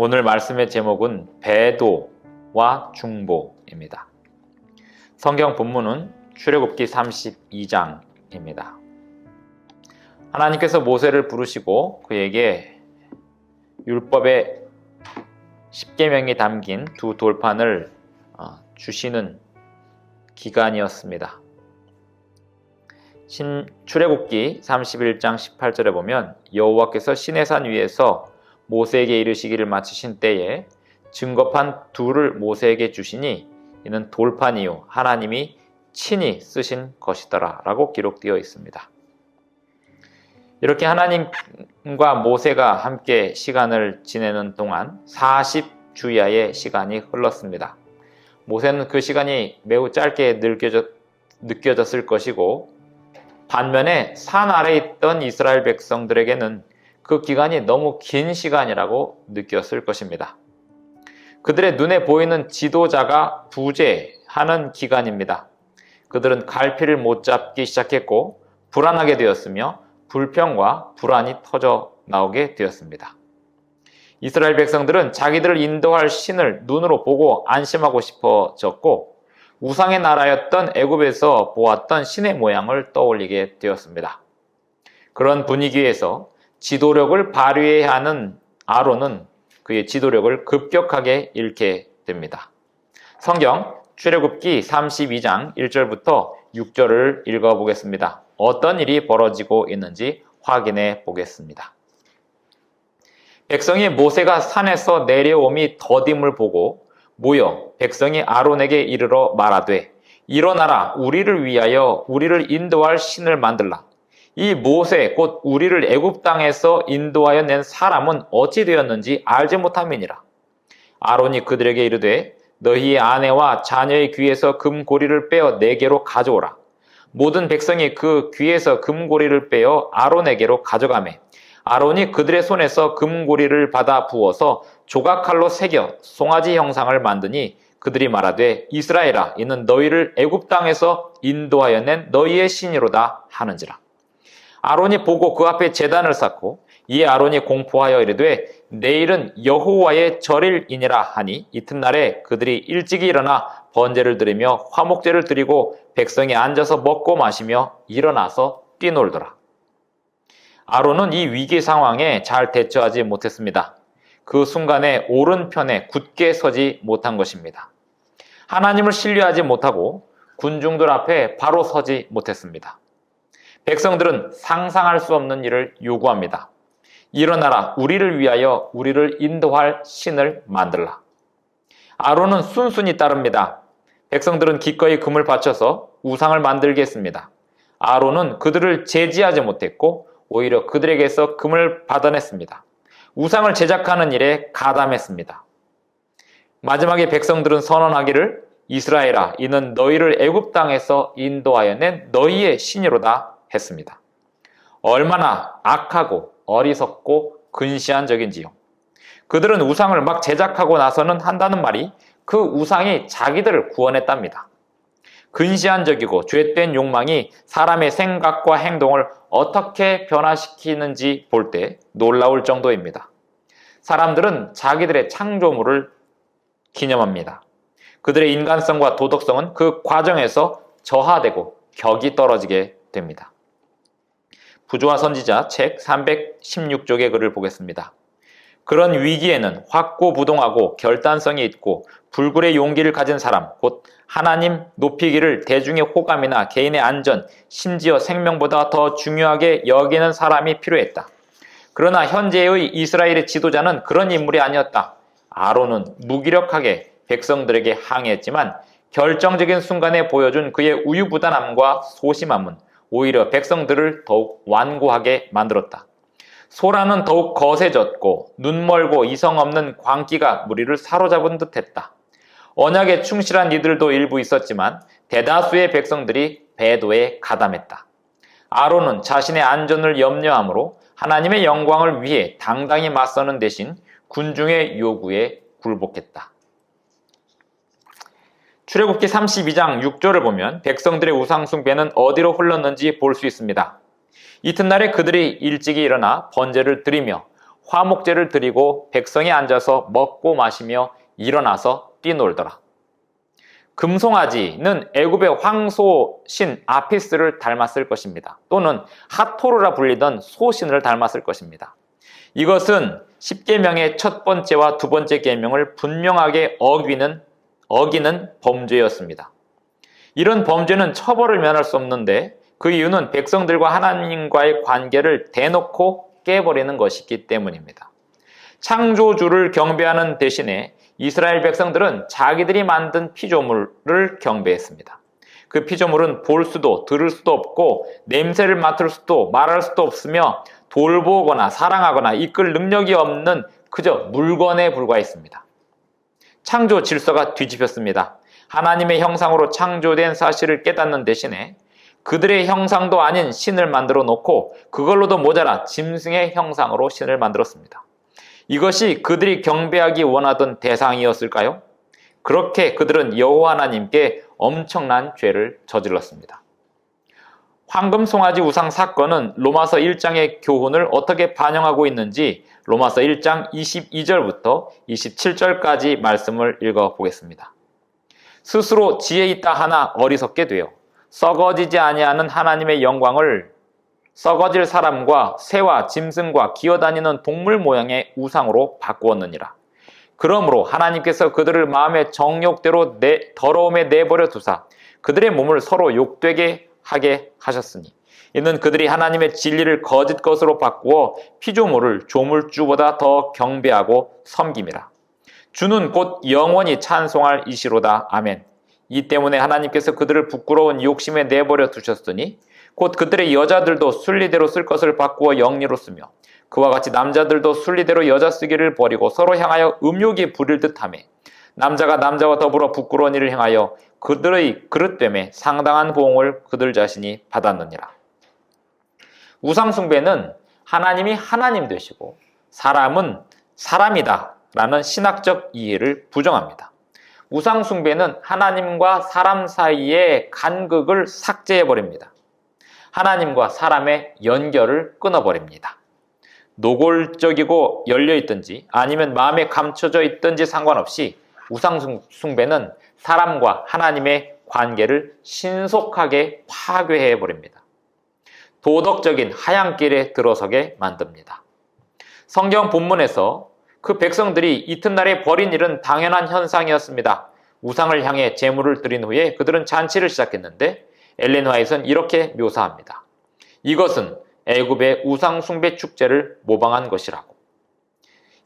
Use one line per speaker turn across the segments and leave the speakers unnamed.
오늘 말씀의 제목은 배도와 중보입니다. 성경 본문은 출애굽기 32장입니다. 하나님께서 모세를 부르시고 그에게 율법의 10계명이 담긴 두 돌판을 어, 주시는 기간이었습니다. 신 출애굽기 31장 18절에 보면 여호와께서 시내산 위에서 모세에게 이르시기를 마치신 때에 증거판 둘을 모세에게 주시니 이는 돌판이요 하나님이 친히 쓰신 것이더라 라고 기록되어 있습니다. 이렇게 하나님과 모세가 함께 시간을 지내는 동안 40주야의 시간이 흘렀습니다. 모세는 그 시간이 매우 짧게 느껴졌, 느껴졌을 것이고 반면에 산 아래 있던 이스라엘 백성들에게는 그 기간이 너무 긴 시간이라고 느꼈을 것입니다. 그들의 눈에 보이는 지도자가 부재하는 기간입니다. 그들은 갈피를 못 잡기 시작했고 불안하게 되었으며 불평과 불안이 터져 나오게 되었습니다. 이스라엘 백성들은 자기들을 인도할 신을 눈으로 보고 안심하고 싶어졌고 우상의 나라였던 애굽에서 보았던 신의 모양을 떠올리게 되었습니다. 그런 분위기에서 지도력을 발휘해야 하는 아론은 그의 지도력을 급격하게 잃게 됩니다. 성경 출애굽기 32장 1절부터 6절을 읽어 보겠습니다. 어떤 일이 벌어지고 있는지 확인해 보겠습니다. 백성이 모세가 산에서 내려옴이 더딤을 보고 모여 백성이 아론에게 이르러 말하되 일어나라 우리를 위하여 우리를 인도할 신을 만들라 이 모세 곧 우리를 애굽 땅에서 인도하여 낸 사람은 어찌 되었는지 알지 못함이니라. 아론이 그들에게 이르되 너희의 아내와 자녀의 귀에서 금고리를 빼어 내게로 가져오라. 모든 백성이 그 귀에서 금고리를 빼어 아론에게로 가져가매 아론이 그들의 손에서 금고리를 받아 부어서 조각칼로 새겨 송아지 형상을 만드니 그들이 말하되 이스라엘아 이는 너희를 애굽 땅에서 인도하여 낸 너희의 신이로다 하는지라 아론이 보고 그 앞에 제단을 쌓고 이에 아론이 공포하여 이르되 내일은 여호와의 절일이니라 하니 이튿날에 그들이 일찍이 일어나 번제를 드리며 화목제를 드리고 백성이 앉아서 먹고 마시며 일어나서 뛰놀더라 아론은 이 위기 상황에 잘 대처하지 못했습니다. 그 순간에 오른편에 굳게 서지 못한 것입니다. 하나님을 신뢰하지 못하고 군중들 앞에 바로 서지 못했습니다. 백성들은 상상할 수 없는 일을 요구합니다. 일어나라, 우리를 위하여 우리를 인도할 신을 만들라. 아론은 순순히 따릅니다. 백성들은 기꺼이 금을 바쳐서 우상을 만들겠습니다. 아론은 그들을 제지하지 못했고 오히려 그들에게서 금을 받아냈습니다. 우상을 제작하는 일에 가담했습니다. 마지막에 백성들은 선언하기를 이스라엘아 이는 너희를 애굽 땅에서 인도하여 낸 너희의 신이로다 했습니다. 얼마나 악하고 어리석고 근시한 적인지요. 그들은 우상을 막 제작하고 나서는 한다는 말이 그 우상이 자기들을 구원했답니다. 근시한적이고 죄된 욕망이 사람의 생각과 행동을 어떻게 변화시키는지 볼 때 놀라울 정도입니다. 사람들은 자기들의 창조물을 기념합니다. 그들의 인간성과 도덕성은 그 과정에서 저하되고 격이 떨어지게 됩니다. 부조화 선지자 책 316쪽의 글을 보겠습니다. 그런 위기에는 확고부동하고 결단성이 있고 불굴의 용기를 가진 사람, 곧 하나님 높이기를 대중의 호감이나 개인의 안전, 심지어 생명보다 더 중요하게 여기는 사람이 필요했다. 그러나 현재의 이스라엘의 지도자는 그런 인물이 아니었다. 아론은 무기력하게 백성들에게 항의했지만 결정적인 순간에 보여준 그의 우유부단함과 소심함은 오히려 백성들을 더욱 완고하게 만들었다. 소라는 더욱 거세졌고 눈멀고 이성 없는 광기가 무리를 사로잡은 듯했다. 언약에 충실한 이들도 일부 있었지만 대다수의 백성들이 배도에 가담했다. 아론은 자신의 안전을 염려하므로 하나님의 영광을 위해 당당히 맞서는 대신 군중의 요구에 굴복했다. 출애굽기 32장 6절을 보면 백성들의 우상숭배는 어디로 흘렀는지 볼 수 있습니다. 이튿날에 그들이 일찍이 일어나 번제를 드리며 화목제를 드리고 백성이 앉아서 먹고 마시며 일어나서 뛰놀더라. 금송아지는 애굽의 황소 신 아피스를 닮았을 것입니다. 또는 하토르라 불리던 소신을 닮았을 것입니다. 이것은 10계명의 첫 번째와 두 번째 계명을 분명하게 어기는 어기는 범죄였습니다. 이런 범죄는 처벌을 면할 수 없는데 그 이유는 백성들과 하나님과의 관계를 대놓고 깨버리는 것이기 때문입니다. 창조주를 경배하는 대신에 이스라엘 백성들은 자기들이 만든 피조물을 경배했습니다. 그 피조물은 볼 수도 들을 수도 없고 냄새를 맡을 수도 말할 수도 없으며 돌보거나 사랑하거나 이끌 능력이 없는 그저 물건에 불과했습니다. 창조 질서가 뒤집혔습니다. 하나님의 형상으로 창조된 사실을 깨닫는 대신에 그들의 형상도 아닌 신을 만들어 놓고 그걸로도 모자라 짐승의 형상으로 신을 만들었습니다. 이것이 그들이 경배하기 원하던 대상이었을까요? 그렇게 그들은 여호와 하나님께 엄청난 죄를 저질렀습니다. 황금 송아지 우상 사건은 로마서 1장의 교훈을 어떻게 반영하고 있는지 로마서 1장 22절부터 27절까지 말씀을 읽어 보겠습니다. 스스로 지혜 있다 하나 어리석게 되어 썩어지지 아니하는 하나님의 영광을 썩어질 사람과 새와 짐승과 기어다니는 동물 모양의 우상으로 바꾸었느니라. 그러므로 하나님께서 그들을 마음의 정욕대로 내, 더러움에 내버려 두사 그들의 몸을 서로 욕되게 하게 하셨으니 이는 그들이 하나님의 진리를 거짓 것으로 바꾸어 피조물을 조물주보다 더 경배하고 섬김이라. 주는 곧 영원히 찬송할 이시로다. 아멘. 이 때문에 하나님께서 그들을 부끄러운 욕심에 내버려 두셨으니 곧 그들의 여자들도 순리대로 쓸 것을 바꾸어 영리로 쓰며 그와 같이 남자들도 순리대로 여자 쓰기를 버리고 서로 향하여 음욕이 부릴 듯하며 남자가 남자와 더불어 부끄러운 일을 행하여 그들의 그릇됨에 상당한 보응을 그들 자신이 받았느니라. 우상숭배는 하나님이 하나님 되시고 사람은 사람이다 라는 신학적 이해를 부정합니다. 우상숭배는 하나님과 사람 사이의 간극을 삭제해버립니다. 하나님과 사람의 연결을 끊어버립니다. 노골적이고 열려있든지 아니면 마음에 감춰져 있든지 상관없이 우상숭배는 사람과 하나님의 관계를 신속하게 파괴해버립니다. 도덕적인 하향길에 들어서게 만듭니다. 성경 본문에서 그 백성들이 이튿날에 벌인 일은 당연한 현상이었습니다. 우상을 향해 제물을 드린 후에 그들은 잔치를 시작했는데 엘렌 화이트는 이렇게 묘사합니다. 이것은 애굽의 우상 숭배 축제를 모방한 것이라고.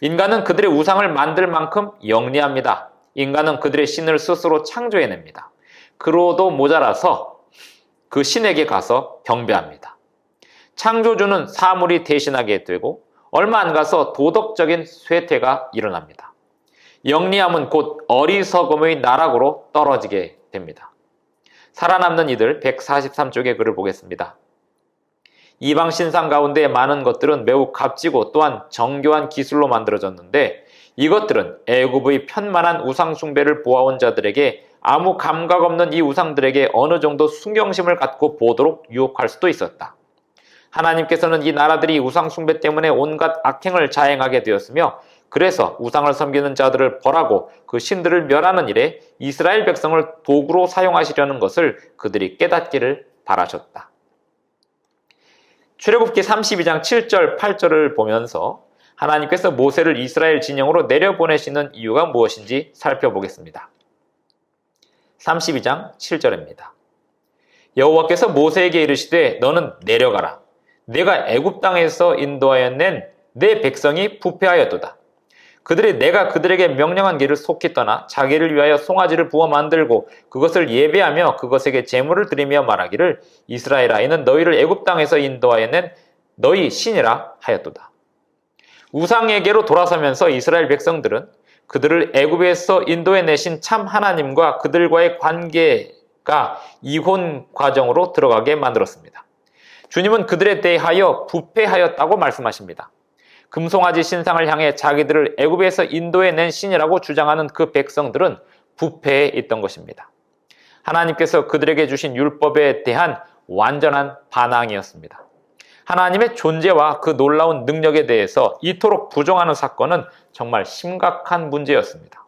인간은 그들의 우상을 만들 만큼 영리합니다. 인간은 그들의 신을 스스로 창조해냅니다. 그로도 모자라서 그 신에게 가서 경배합니다. 창조주는 사물이 대신하게 되고 얼마 안 가서 도덕적인 쇠퇴가 일어납니다. 영리함은 곧 어리석음의 나락으로 떨어지게 됩니다. 살아남는 이들 143쪽의 글을 보겠습니다. 이방 신상 가운데 많은 것들은 매우 값지고 또한 정교한 기술로 만들어졌는데 이것들은 애굽의 편만한 우상 숭배를 보아온 자들에게 아무 감각 없는 이 우상들에게 어느 정도 순경심을 갖고 보도록 유혹할 수도 있었다. 하나님께서는 이 나라들이 우상숭배 때문에 온갖 악행을 자행하게 되었으며 그래서 우상을 섬기는 자들을 벌하고 그 신들을 멸하는 일에 이스라엘 백성을 도구로 사용하시려는 것을 그들이 깨닫기를 바라셨다. 출애굽기 32장 7절 8절을 보면서 하나님께서 모세를 이스라엘 진영으로 내려보내시는 이유가 무엇인지 살펴보겠습니다. 32장 7절입니다. 여호와께서 모세에게 이르시되 너는 내려가라. 내가 애굽 땅에서 인도하여 낸 내 백성이 부패하였도다. 그들이 내가 그들에게 명령한 길을 속히 떠나 자기를 위하여 송아지를 부어 만들고 그것을 예배하며 그것에게 제물을 드리며 말하기를 이스라엘 아이는 너희를 애굽 땅에서 인도하여 낸 너희 신이라 하였도다. 우상에게로 돌아서면서 이스라엘 백성들은 그들을 애굽에서 인도해 내신 참 하나님과 그들과의 관계가 이혼 과정으로 들어가게 만들었습니다. 주님은 그들에 대하여 부패하였다고 말씀하십니다. 금송아지 신상을 향해 자기들을 애굽에서 인도해 낸 신이라고 주장하는 그 백성들은 부패해 있던 것입니다. 하나님께서 그들에게 주신 율법에 대한 완전한 반항이었습니다. 하나님의 존재와 그 놀라운 능력에 대해서 이토록 부정하는 사건은 정말 심각한 문제였습니다.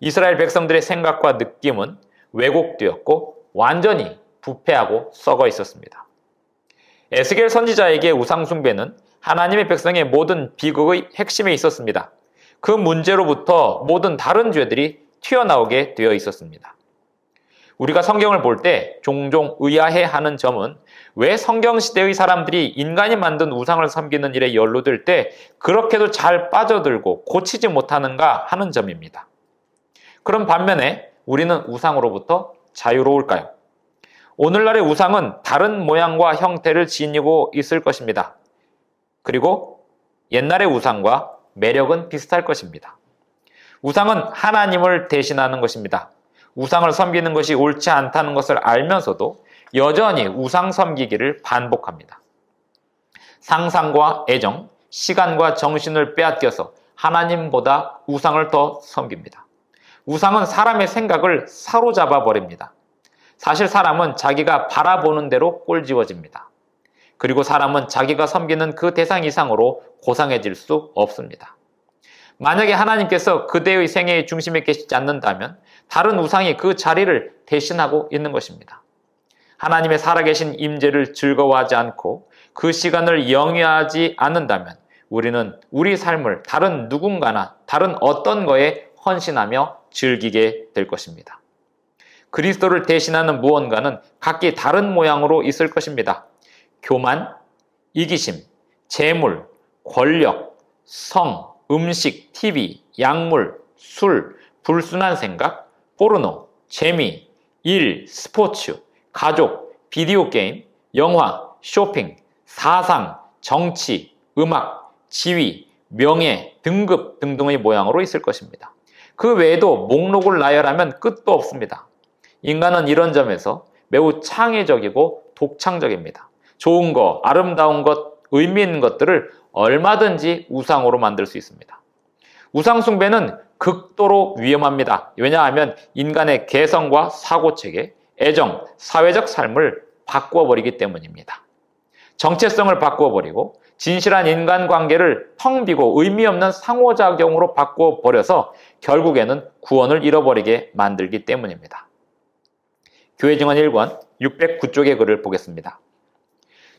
이스라엘 백성들의 생각과 느낌은 왜곡되었고 완전히 부패하고 썩어 있었습니다. 에스겔 선지자에게 우상숭배는 하나님의 백성의 모든 비극의 핵심에 있었습니다. 그 문제로부터 모든 다른 죄들이 튀어나오게 되어 있었습니다. 우리가 성경을 볼 때 종종 의아해 하는 점은 왜 성경 시대의 사람들이 인간이 만든 우상을 섬기는 일에 연루될 때 그렇게도 잘 빠져들고 고치지 못하는가 하는 점입니다. 그럼 반면에 우리는 우상으로부터 자유로울까요? 오늘날의 우상은 다른 모양과 형태를 지니고 있을 것입니다. 그리고 옛날의 우상과 매력은 비슷할 것입니다. 우상은 하나님을 대신하는 것입니다. 우상을 섬기는 것이 옳지 않다는 것을 알면서도 여전히 우상 섬기기를 반복합니다. 상상과 애정, 시간과 정신을 빼앗겨서 하나님보다 우상을 더 섬깁니다. 우상은 사람의 생각을 사로잡아 버립니다. 사실 사람은 자기가 바라보는 대로 꼴지워집니다. 그리고 사람은 자기가 섬기는 그 대상 이상으로 고상해질 수 없습니다. 만약에 하나님께서 그대의 생애의 중심에 계시지 않는다면 다른 우상이 그 자리를 대신하고 있는 것입니다. 하나님의 살아계신 임재를 즐거워하지 않고 그 시간을 영위하지 않는다면 우리는 우리 삶을 다른 누군가나 다른 어떤 거에 헌신하며 즐기게 될 것입니다. 그리스도를 대신하는 무언가는 각기 다른 모양으로 있을 것입니다. 교만, 이기심, 재물, 권력, 성, 음식, TV, 약물, 술, 불순한 생각, 포르노, 재미, 일, 스포츠, 가족, 비디오 게임, 영화, 쇼핑, 사상, 정치, 음악, 지위, 명예, 등급 등등의 모양으로 있을 것입니다. 그 외에도 목록을 나열하면 끝도 없습니다. 인간은 이런 점에서 매우 창의적이고 독창적입니다. 좋은 것, 아름다운 것, 의미 있는 것들을 얼마든지 우상으로 만들 수 있습니다. 우상숭배는 극도로 위험합니다. 왜냐하면 인간의 개성과 사고체계, 애정, 사회적 삶을 바꾸어버리기 때문입니다. 정체성을 바꾸어버리고 진실한 인간관계를 텅 비고 의미 없는 상호작용으로 바꾸어버려서 결국에는 구원을 잃어버리게 만들기 때문입니다. 교회 증언 1권 609쪽의 글을 보겠습니다.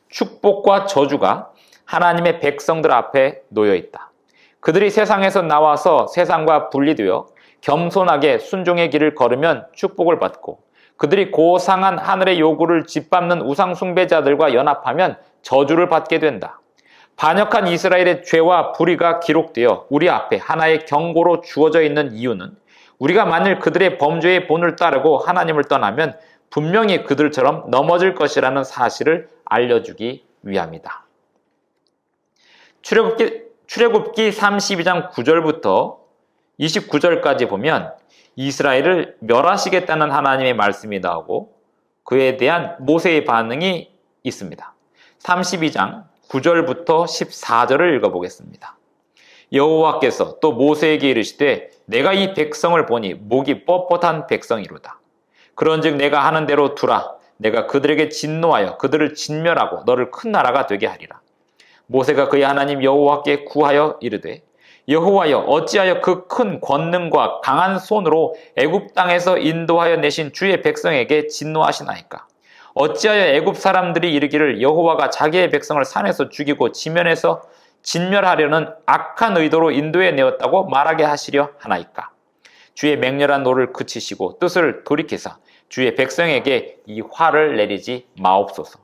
축복과 저주가 하나님의 백성들 앞에 놓여 있다. 그들이 세상에서 나와서 세상과 분리되어 겸손하게 순종의 길을 걸으면 축복을 받고 그들이 고상한 하늘의 요구를 짓밟는 우상숭배자들과 연합하면 저주를 받게 된다. 반역한 이스라엘의 죄와 불의가 기록되어 우리 앞에 하나의 경고로 주어져 있는 이유는 우리가 만일 그들의 범죄의 본을 따르고 하나님을 떠나면 분명히 그들처럼 넘어질 것이라는 사실을 알려주기 위함이다. 출애굽기, 출애굽기 32장 9절부터 29절까지 보면 이스라엘을 멸하시겠다는 하나님의 말씀이 나오고 그에 대한 모세의 반응이 있습니다. 32장 9절부터 14절을 읽어보겠습니다. 여호와께서 또 모세에게 이르시되 내가 이 백성을 보니 목이 뻣뻣한 백성이로다. 그런즉 내가 하는 대로 두라. 내가 그들에게 진노하여 그들을 진멸하고 너를 큰 나라가 되게 하리라. 모세가 그의 하나님 여호와께 구하여 이르되 여호와여 어찌하여 그 큰 권능과 강한 손으로 애굽 땅에서 인도하여 내신 주의 백성에게 진노하시나이까 어찌하여 애굽 사람들이 이르기를 여호와가 자기의 백성을 산에서 죽이고 지면에서 진멸하려는 악한 의도로 인도해 내었다고 말하게 하시려 하나이까? 주의 맹렬한 노를 그치시고 뜻을 돌이키사 주의 백성에게 이 화를 내리지 마옵소서.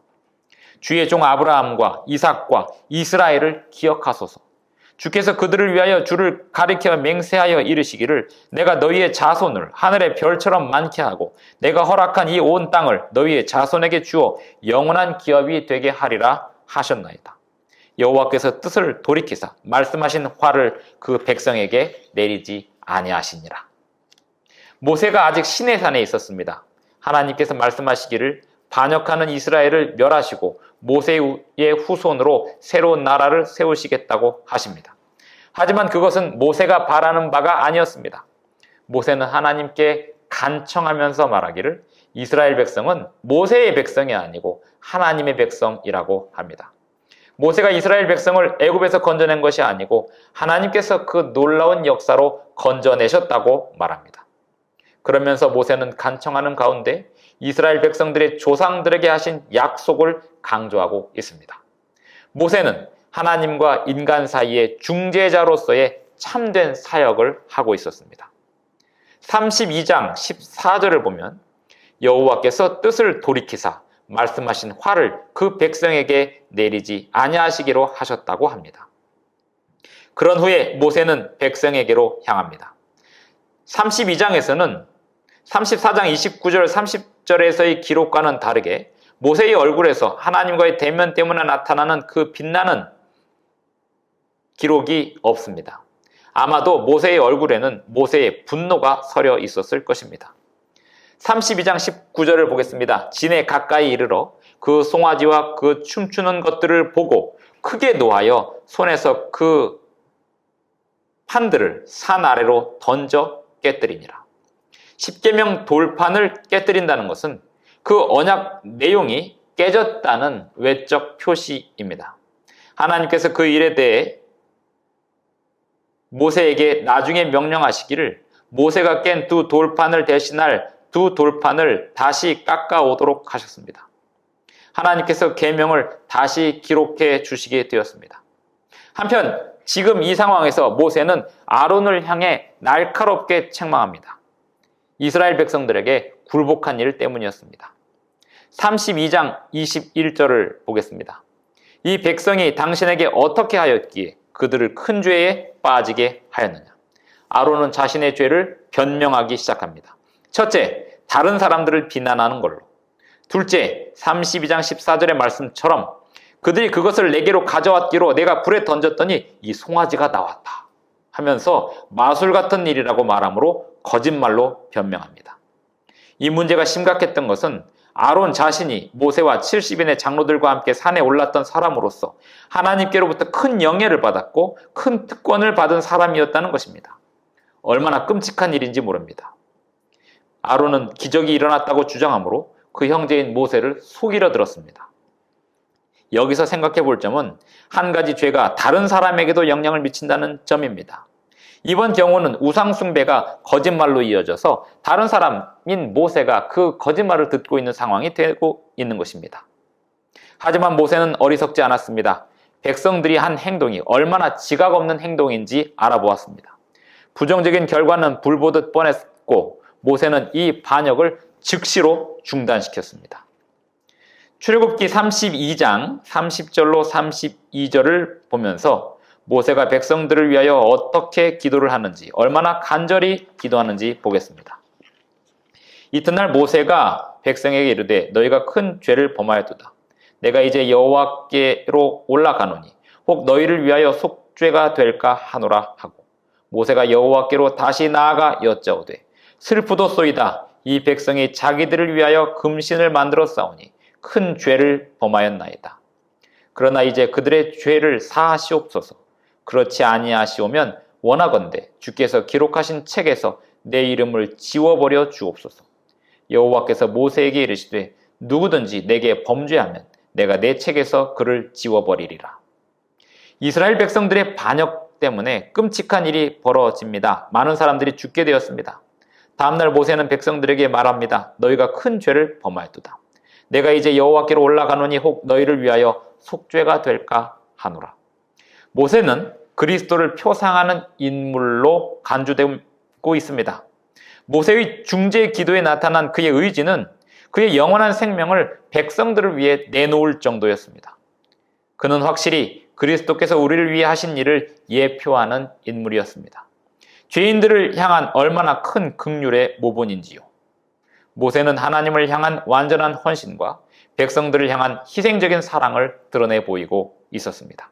주의 종 아브라함과 이삭과 이스라엘을 기억하소서. 주께서 그들을 위하여 주를 가리켜 맹세하여 이르시기를 내가 너희의 자손을 하늘의 별처럼 많게 하고 내가 허락한 이 온 땅을 너희의 자손에게 주어 영원한 기업이 되게 하리라 하셨나이다. 여호와께서 뜻을 돌이키사 말씀하신 화를 그 백성에게 내리지 아니하시니라. 모세가 아직 신의 산에 있었습니다. 하나님께서 말씀하시기를 반역하는 이스라엘을 멸하시고 모세의 후손으로 새로운 나라를 세우시겠다고 하십니다. 하지만 그것은 모세가 바라는 바가 아니었습니다. 모세는 하나님께 간청하면서 말하기를 이스라엘 백성은 모세의 백성이 아니고 하나님의 백성이라고 합니다. 모세가 이스라엘 백성을 애굽에서 건져낸 것이 아니고 하나님께서 그 놀라운 역사로 건져내셨다고 말합니다. 그러면서 모세는 간청하는 가운데 이스라엘 백성들의 조상들에게 하신 약속을 강조하고 있습니다. 모세는 하나님과 인간 사이의 중재자로서의 참된 사역을 하고 있었습니다. 32장 14절을 보면 여호와께서 뜻을 돌이키사 말씀하신 화를 그 백성에게 내리지 아니하시기로 하셨다고 합니다. 그런 후에 모세는 백성에게로 향합니다. 32장에서는 34장 29절 30절에서의 기록과는 다르게 모세의 얼굴에서 하나님과의 대면 때문에 나타나는 그 빛나는 기록이 없습니다. 아마도 모세의 얼굴에는 모세의 분노가 서려 있었을 것입니다. 32장 19절을 보겠습니다. 진에 가까이 이르러 그 송아지와 그 춤추는 것들을 보고 크게 노하여 손에서 그 판들을 산 아래로 던져 깨뜨리니라. 십계명 돌판을 깨뜨린다는 것은 그 언약 내용이 깨졌다는 외적 표시입니다. 하나님께서 그 일에 대해 모세에게 나중에 명령하시기를 모세가 깬 두 돌판을 대신할 두 돌판을 다시 깎아오도록 하셨습니다. 하나님께서 계명을 다시 기록해 주시게 되었습니다. 한편 지금 이 상황에서 모세는 아론을 향해 날카롭게 책망합니다. 이스라엘 백성들에게 굴복한 일 때문이었습니다. 32장 21절을 보겠습니다. 이 백성이 당신에게 어떻게 하였기에 그들을 큰 죄에 빠지게 하였느냐. 아론은 자신의 죄를 변명하기 시작합니다. 첫째, 다른 사람들을 비난하는 걸로. 둘째, 32장 14절의 말씀처럼 그들이 그것을 내게로 가져왔기로 내가 불에 던졌더니 이 송아지가 나왔다. 하면서 마술 같은 일이라고 말하므로 거짓말로 변명합니다. 이 문제가 심각했던 것은 아론 자신이 모세와 70인의 장로들과 함께 산에 올랐던 사람으로서 하나님께로부터 큰 영예를 받았고 큰 특권을 받은 사람이었다는 것입니다. 얼마나 끔찍한 일인지 모릅니다. 아론은 기적이 일어났다고 주장하므로 그 형제인 모세를 속이려 들었습니다. 여기서 생각해 볼 점은 한 가지 죄가 다른 사람에게도 영향을 미친다는 점입니다. 이번 경우는 우상숭배가 거짓말로 이어져서 다른 사람인 모세가 그 거짓말을 듣고 있는 상황이 되고 있는 것입니다. 하지만 모세는 어리석지 않았습니다. 백성들이 한 행동이 얼마나 지각 없는 행동인지 알아보았습니다. 부정적인 결과는 불보듯 뻔했고 모세는 이 반역을 즉시로 중단시켰습니다. 출애굽기 32장 30절로 32절을 보면서 모세가 백성들을 위하여 어떻게 기도를 하는지, 얼마나 간절히 기도하는지 보겠습니다. 이튿날 모세가 백성에게 이르되 너희가 큰 죄를 범하였도다. 내가 이제 여호와께로 올라가노니 혹 너희를 위하여 속죄가 될까 하노라 하고 모세가 여호와께로 다시 나아가 여짜오되 슬프도소이다 이 백성이 자기들을 위하여 금신을 만들어 싸우니 큰 죄를 범하였나이다. 그러나 이제 그들의 죄를 사하시옵소서. 그렇지 아니하시오면 원하건대 주께서 기록하신 책에서 내 이름을 지워버려 주옵소서. 여호와께서 모세에게 이르시되 누구든지 내게 범죄하면 내가 내 책에서 그를 지워버리리라. 이스라엘 백성들의 반역 때문에 끔찍한 일이 벌어집니다. 많은 사람들이 죽게 되었습니다. 다음날 모세는 백성들에게 말합니다. 너희가 큰 죄를 범하였도다. 내가 이제 여호와께로 올라가노니 혹 너희를 위하여 속죄가 될까 하노라. 모세는 그리스도를 표상하는 인물로 간주되고 있습니다. 모세의 중재 기도에 나타난 그의 의지는 그의 영원한 생명을 백성들을 위해 내놓을 정도였습니다. 그는 확실히 그리스도께서 우리를 위해 하신 일을 예표하는 인물이었습니다. 죄인들을 향한 얼마나 큰 극률의 모본인지요. 모세는 하나님을 향한 완전한 헌신과 백성들을 향한 희생적인 사랑을 드러내 보이고 있었습니다.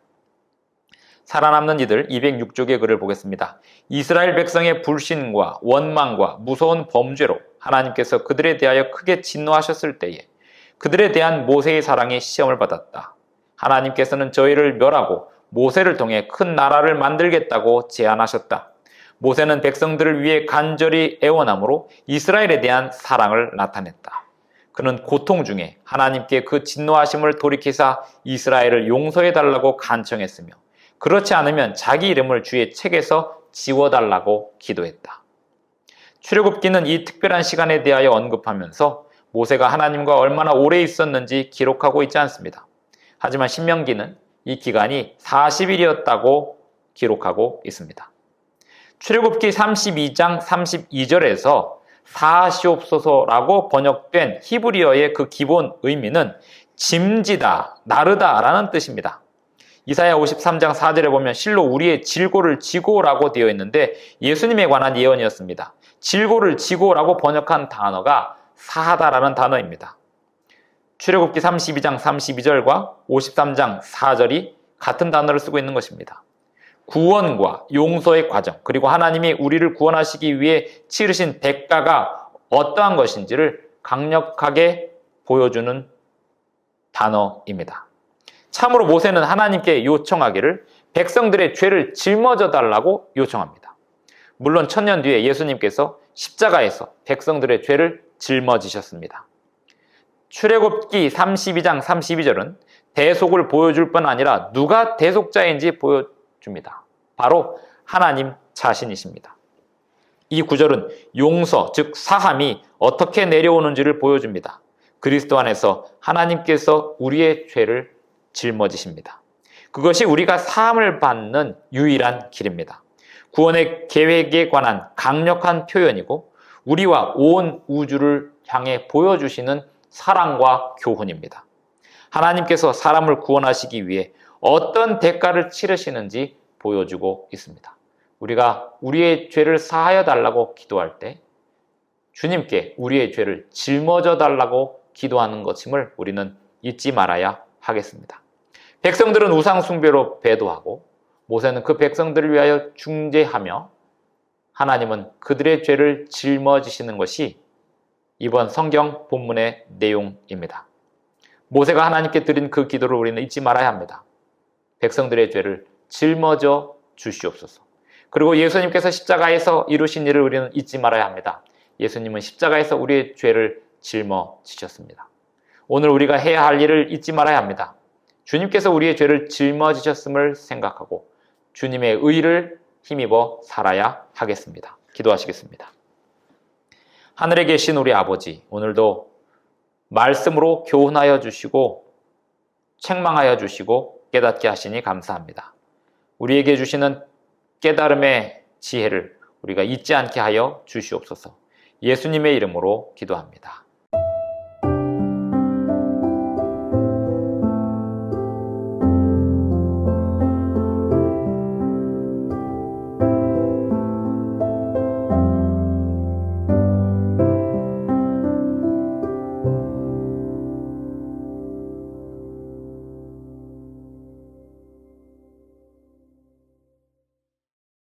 살아남는 이들 206쪽의 글을 보겠습니다. 이스라엘 백성의 불신과 원망과 무서운 범죄로 하나님께서 그들에 대하여 크게 진노하셨을 때에 그들에 대한 모세의 사랑이 시험을 받았다. 하나님께서는 저희를 멸하고 모세를 통해 큰 나라를 만들겠다고 제안하셨다. 모세는 백성들을 위해 간절히 애원함으로 이스라엘에 대한 사랑을 나타냈다. 그는 고통 중에 하나님께 그 진노하심을 돌이키사 이스라엘을 용서해 달라고 간청했으며 그렇지 않으면 자기 이름을 주의 책에서 지워 달라고 기도했다. 출애굽기는 이 특별한 시간에 대하여 언급하면서 모세가 하나님과 얼마나 오래 있었는지 기록하고 있지 않습니다. 하지만 신명기는 이 기간이 40일이었다고 기록하고 있습니다. 출애굽기 32장 32절에서 사시옵소서라고 번역된 히브리어의 그 기본 의미는 짐지다, 나르다라는 뜻입니다. 이사야 53장 4절에 보면 실로 우리의 질고를 지고라고 되어 있는데 예수님에 관한 예언이었습니다. 질고를 지고라고 번역한 단어가 사하다라는 단어입니다. 출애굽기 32장 32절과 53장 4절이 같은 단어를 쓰고 있는 것입니다. 구원과 용서의 과정, 그리고 하나님이 우리를 구원하시기 위해 치르신 대가가 어떠한 것인지를 강력하게 보여주는 단어입니다. 참으로 모세는 하나님께 요청하기를 백성들의 죄를 짊어져 달라고 요청합니다. 물론 천년 뒤에 예수님께서 십자가에서 백성들의 죄를 짊어지셨습니다. 출애굽기 32장 32절은 대속을 보여줄 뿐 아니라 누가 대속자인지 보여 줍니다. 바로 하나님 자신이십니다. 이 구절은 용서, 즉 사함이 어떻게 내려오는지를 보여줍니다. 그리스도 안에서 하나님께서 우리의 죄를 짊어지십니다. 그것이 우리가 사함을 받는 유일한 길입니다. 구원의 계획에 관한 강력한 표현이고 우리와 온 우주를 향해 보여주시는 사랑과 교훈입니다. 하나님께서 사람을 구원하시기 위해 어떤 대가를 치르시는지 보여주고 있습니다. 우리가 우리의 죄를 사하여 달라고 기도할 때 주님께 우리의 죄를 짊어져 달라고 기도하는 것임을 우리는 잊지 말아야 하겠습니다. 백성들은 우상 숭배로 배도하고 모세는 그 백성들을 위하여 중재하며 하나님은 그들의 죄를 짊어지시는 것이 이번 성경 본문의 내용입니다. 모세가 하나님께 드린 그 기도를 우리는 잊지 말아야 합니다. 백성들의 죄를 짊어져 주시옵소서. 그리고 예수님께서 십자가에서 이루신 일을 우리는 잊지 말아야 합니다. 예수님은 십자가에서 우리의 죄를 짊어지셨습니다. 오늘 우리가 해야 할 일을 잊지 말아야 합니다. 주님께서 우리의 죄를 짊어지셨음을 생각하고 주님의 의를 힘입어 살아야 하겠습니다. 기도하시겠습니다. 하늘에 계신 우리 아버지, 오늘도 말씀으로 교훈하여 주시고 책망하여 주시고 깨닫게 하시니 감사합니다. 우리에게 주시는 깨달음의 지혜를 우리가 잊지 않게 하여 주시옵소서. 예수님의 이름으로 기도합니다.